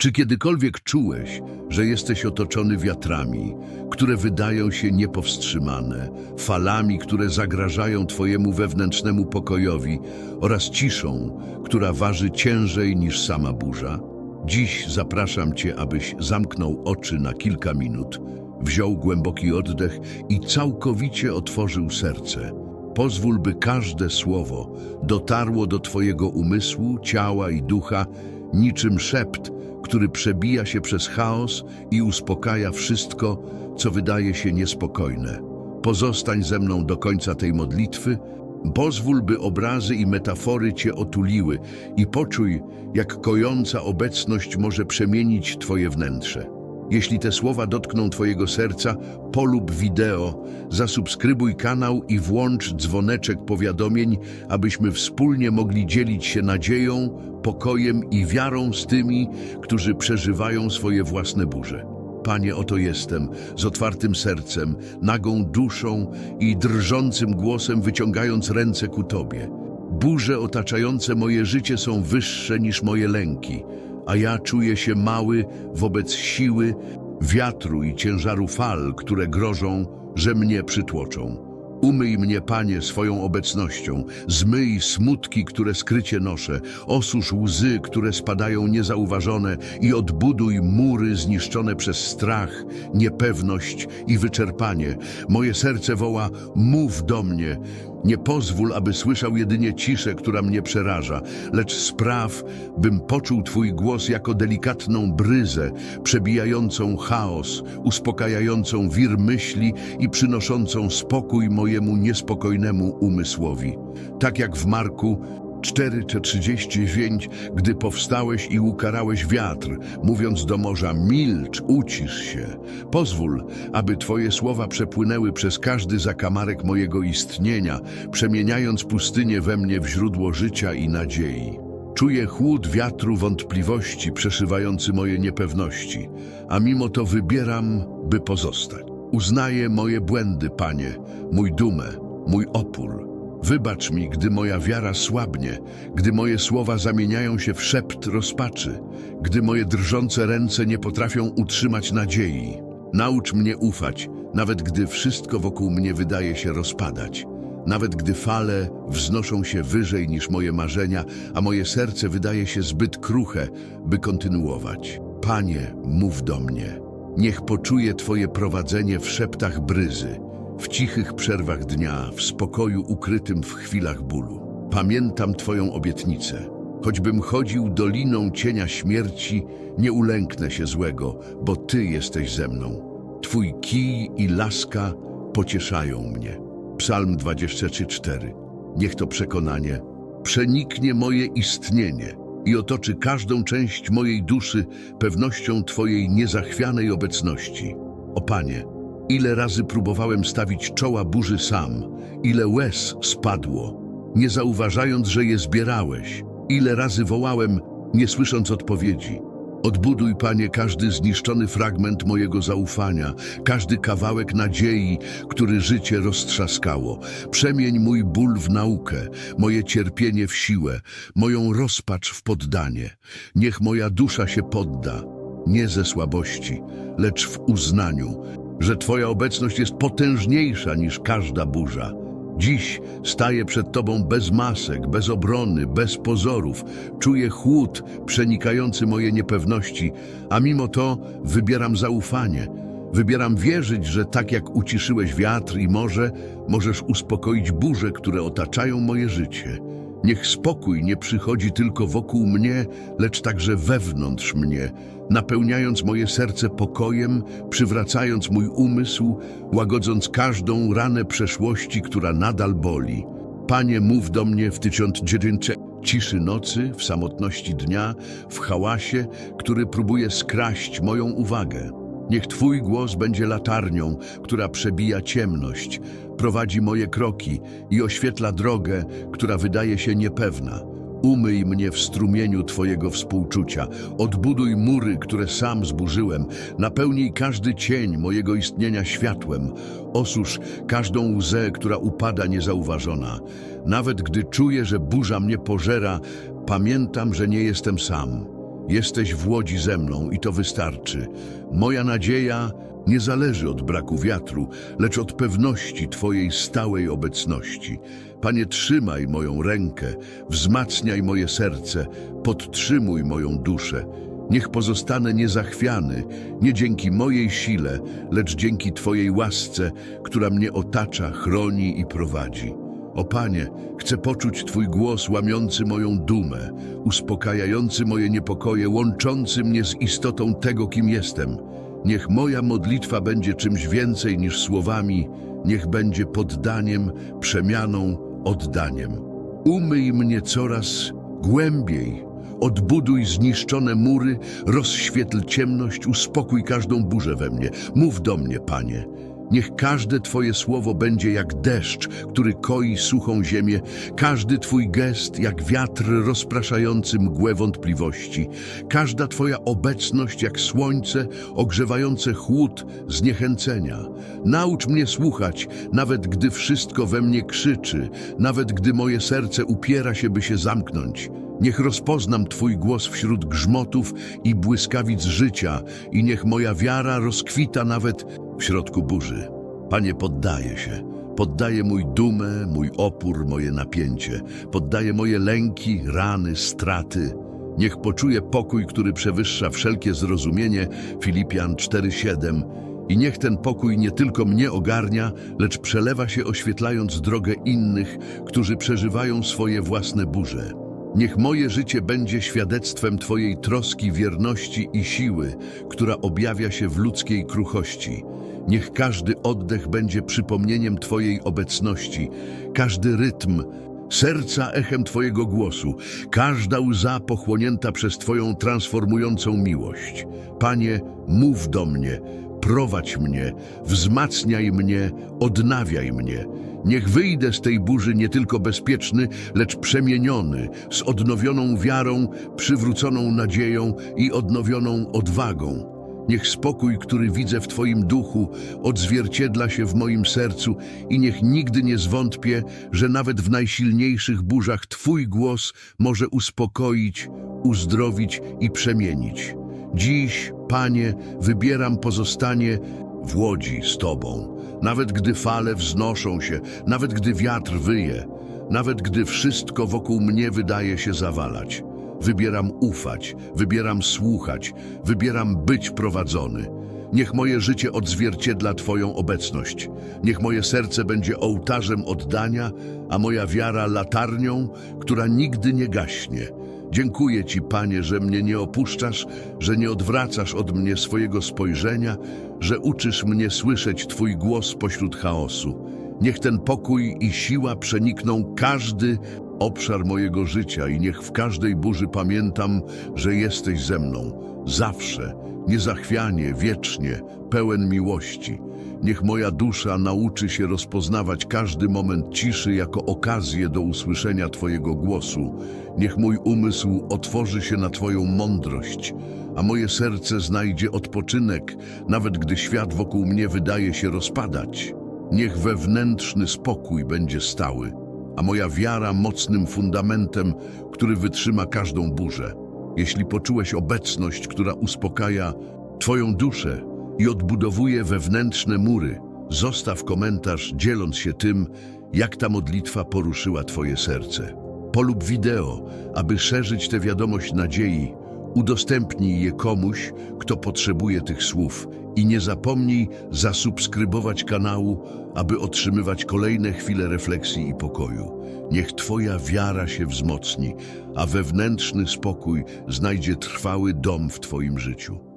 Czy kiedykolwiek czułeś, że jesteś otoczony wiatrami, które wydają się niepowstrzymane, falami, które zagrażają Twojemu wewnętrznemu pokojowi oraz ciszą, która waży ciężej niż sama burza? Dziś zapraszam Cię, abyś zamknął oczy na kilka minut, wziął głęboki oddech i całkowicie otworzył serce. Pozwól, by każde słowo dotarło do Twojego umysłu, ciała i ducha, niczym szept, który przebija się przez chaos i uspokaja wszystko, co wydaje się niespokojne. Pozostań ze mną do końca tej modlitwy, pozwól, by obrazy i metafory Cię otuliły i poczuj, jak kojąca obecność może przemienić Twoje wnętrze. Jeśli te słowa dotkną Twojego serca, polub wideo, zasubskrybuj kanał i włącz dzwoneczek powiadomień, abyśmy wspólnie mogli dzielić się nadzieją, pokojem i wiarą z tymi, którzy przeżywają swoje własne burze. Panie, oto jestem, z otwartym sercem, nagą duszą i drżącym głosem wyciągając ręce ku Tobie. Burze otaczające moje życie są wyższe niż moje lęki, a ja czuję się mały wobec siły, wiatru i ciężaru fal, które grożą, że mnie przytłoczą. Umyj mnie, Panie, swoją obecnością, zmyj smutki, które skrycie noszę, osusz łzy, które spadają niezauważone i odbuduj mury zniszczone przez strach, niepewność i wyczerpanie. Moje serce woła, mów do mnie. Nie pozwól, aby słyszał jedynie ciszę, która mnie przeraża, lecz spraw, bym poczuł Twój głos jako delikatną bryzę, przebijającą chaos, uspokajającą wir myśli i przynoszącą spokój mojemu niespokojnemu umysłowi. Tak jak w Marku 4 czy 39, gdy powstałeś i ukarałeś wiatr, mówiąc do morza, milcz, ucisz się. Pozwól, aby Twoje słowa przepłynęły przez każdy zakamarek mojego istnienia, przemieniając pustynię we mnie w źródło życia i nadziei. Czuję chłód wiatru wątpliwości przeszywający moje niepewności, a mimo to wybieram, by pozostać. Uznaję moje błędy, Panie, mój dumę, mój opór. Wybacz mi, gdy moja wiara słabnie, gdy moje słowa zamieniają się w szept rozpaczy, gdy moje drżące ręce nie potrafią utrzymać nadziei. Naucz mnie ufać, nawet gdy wszystko wokół mnie wydaje się rozpadać. Nawet gdy fale wznoszą się wyżej niż moje marzenia, a moje serce wydaje się zbyt kruche, by kontynuować. Panie, mów do mnie. Niech poczuje Twoje prowadzenie w szeptach bryzy, w cichych przerwach dnia, w spokoju ukrytym w chwilach bólu. Pamiętam Twoją obietnicę. Choćbym chodził doliną cienia śmierci, nie ulęknę się złego, bo Ty jesteś ze mną. Twój kij i laska pocieszają mnie. Psalm 23:4. Niech to przekonanie przeniknie moje istnienie i otoczy każdą część mojej duszy pewnością Twojej niezachwianej obecności. O Panie, ile razy próbowałem stawić czoła burzy sam, ile łez spadło, nie zauważając, że je zbierałeś, ile razy wołałem, nie słysząc odpowiedzi. Odbuduj, Panie, każdy zniszczony fragment mojego zaufania, każdy kawałek nadziei, który życie roztrzaskało. Przemień mój ból w naukę, moje cierpienie w siłę, moją rozpacz w poddanie. Niech moja dusza się podda, nie ze słabości, lecz w uznaniu, że Twoja obecność jest potężniejsza niż każda burza. Dziś staję przed Tobą bez masek, bez obrony, bez pozorów. Czuję chłód przenikający moje niepewności, a mimo to wybieram zaufanie. Wybieram wierzyć, że tak jak uciszyłeś wiatr i morze, możesz uspokoić burze, które otaczają moje życie. Niech spokój nie przychodzi tylko wokół mnie, lecz także wewnątrz mnie, napełniając moje serce pokojem, przywracając mój umysł, łagodząc każdą ranę przeszłości, która nadal boli. Panie, mów do mnie w tysiąc dziewięćset ciszy nocy, w samotności dnia, w hałasie, który próbuje skraść moją uwagę. Niech Twój głos będzie latarnią, która przebija ciemność, prowadzi moje kroki i oświetla drogę, która wydaje się niepewna. Umyj mnie w strumieniu Twojego współczucia, odbuduj mury, które sam zburzyłem, napełnij każdy cień mojego istnienia światłem, osusz każdą łzę, która upada niezauważona. Nawet gdy czuję, że burza mnie pożera, pamiętam, że nie jestem sam. Jesteś w łodzi ze mną i to wystarczy. Moja nadzieja nie zależy od braku wiatru, lecz od pewności Twojej stałej obecności. Panie, trzymaj moją rękę, wzmacniaj moje serce, podtrzymuj moją duszę. Niech pozostanę niezachwiany, nie dzięki mojej sile, lecz dzięki Twojej łasce, która mnie otacza, chroni i prowadzi. O Panie, chcę poczuć Twój głos łamiący moją dumę, uspokajający moje niepokoje, łączący mnie z istotą tego, kim jestem. Niech moja modlitwa będzie czymś więcej niż słowami, niech będzie poddaniem, przemianą, oddaniem. Umyj mnie coraz głębiej, odbuduj zniszczone mury, rozświetl ciemność, uspokój każdą burzę we mnie. Mów do mnie, Panie. Niech każde Twoje słowo będzie jak deszcz, który koi suchą ziemię, każdy Twój gest jak wiatr rozpraszający mgłę wątpliwości, każda Twoja obecność jak słońce ogrzewające chłód zniechęcenia. Naucz mnie słuchać, nawet gdy wszystko we mnie krzyczy, nawet gdy moje serce upiera się, by się zamknąć. Niech rozpoznam Twój głos wśród grzmotów i błyskawic życia i niech moja wiara rozkwita nawet w środku burzy. Panie, poddaję się. Poddaję mój dumę, mój opór, moje napięcie. Poddaję moje lęki, rany, straty. Niech poczuje pokój, który przewyższa wszelkie zrozumienie, Filipian 4:7. I niech ten pokój nie tylko mnie ogarnia, lecz przelewa się oświetlając drogę innych, którzy przeżywają swoje własne burze. Niech moje życie będzie świadectwem Twojej troski, wierności i siły, która objawia się w ludzkiej kruchości. Niech każdy oddech będzie przypomnieniem Twojej obecności, każdy rytm serca echem Twojego głosu, każda łza pochłonięta przez Twoją transformującą miłość. Panie, mów do mnie, prowadź mnie, wzmacniaj mnie, odnawiaj mnie. Niech wyjdę z tej burzy nie tylko bezpieczny, lecz przemieniony, z odnowioną wiarą, przywróconą nadzieją i odnowioną odwagą. Niech spokój, który widzę w Twoim duchu, odzwierciedla się w moim sercu i niech nigdy nie zwątpię, że nawet w najsilniejszych burzach Twój głos może uspokoić, uzdrowić i przemienić. Dziś, Panie, wybieram pozostanie w łodzi z Tobą, nawet gdy fale wznoszą się, nawet gdy wiatr wyje, nawet gdy wszystko wokół mnie wydaje się zawalać. Wybieram ufać, wybieram słuchać, wybieram być prowadzony. Niech moje życie odzwierciedla Twoją obecność. Niech moje serce będzie ołtarzem oddania, a moja wiara latarnią, która nigdy nie gaśnie. Dziękuję Ci, Panie, że mnie nie opuszczasz, że nie odwracasz od mnie swojego spojrzenia, że uczysz mnie słyszeć Twój głos pośród chaosu. Niech ten pokój i siła przenikną każdy obszar mojego życia i niech w każdej burzy pamiętam, że jesteś ze mną, zawsze, niezachwianie, wiecznie, pełen miłości. Niech moja dusza nauczy się rozpoznawać każdy moment ciszy jako okazję do usłyszenia Twojego głosu. Niech mój umysł otworzy się na Twoją mądrość, a moje serce znajdzie odpoczynek, nawet gdy świat wokół mnie wydaje się rozpadać. Niech wewnętrzny spokój będzie stały, a moja wiara mocnym fundamentem, który wytrzyma każdą burzę. Jeśli poczułeś obecność, która uspokaja Twoją duszę i odbudowuje wewnętrzne mury, zostaw komentarz dzieląc się tym, jak ta modlitwa poruszyła Twoje serce. Polub wideo, aby szerzyć tę wiadomość nadziei. Udostępnij je komuś, kto potrzebuje tych słów i nie zapomnij zasubskrybować kanału, aby otrzymywać kolejne chwile refleksji i pokoju. Niech Twoja wiara się wzmocni, a wewnętrzny spokój znajdzie trwały dom w Twoim życiu.